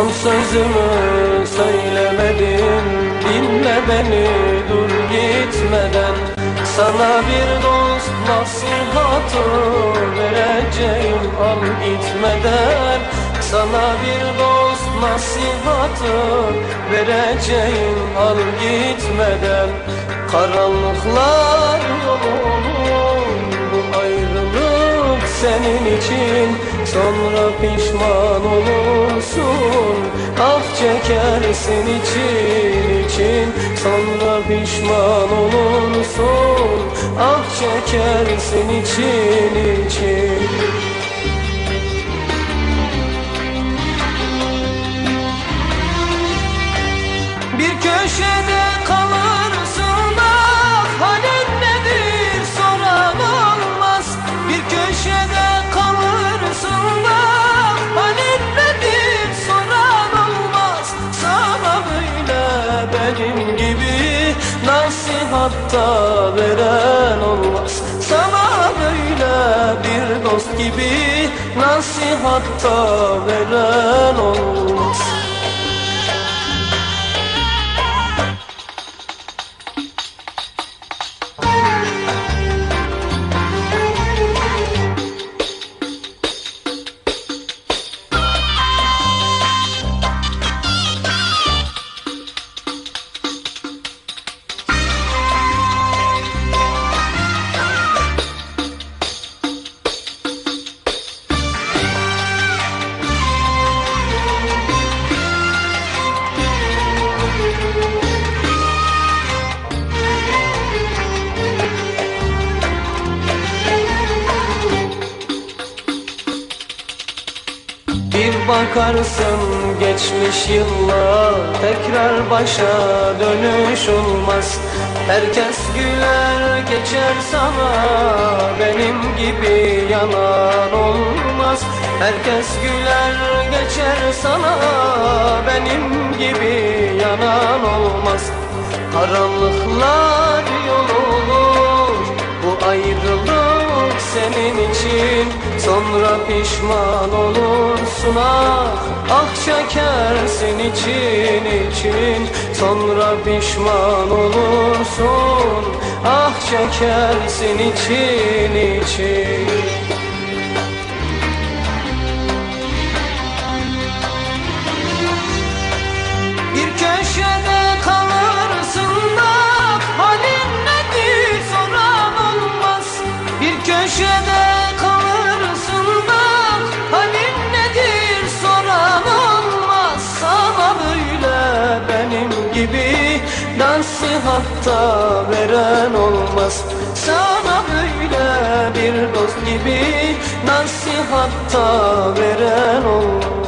Son sözümü söylemedin Dinle beni dur gitmeden. Sana bir dost nasihatı vereceğim. Al gitmeden. Sana bir dost nasihatı vereceğim. Al gitmeden. Karanlıklar yolunu bu ayrılık senin için. Sonra pişman olursun çekersin için için. Sonra pişman olursun Ah çekersin için için. Bir köşede nasihatta veren olmaz. Sana böyle bir dost gibi nasihatta veren olmaz bakarsın geçmiş yıllar. Tekrar başa dönüş olmaz. Herkes güler geçer sana. Benim gibi yanan olmaz. Herkes güler geçer sana. Benim gibi yanan olmaz. Karanlıklar yol senin için Sonra pişman olursun. Ah Ah çekersin için için Sonra pişman olursun. Ah çekersin için için nasihatta veren olmaz. Sana böyle bir dost gibi nasihatta veren olmaz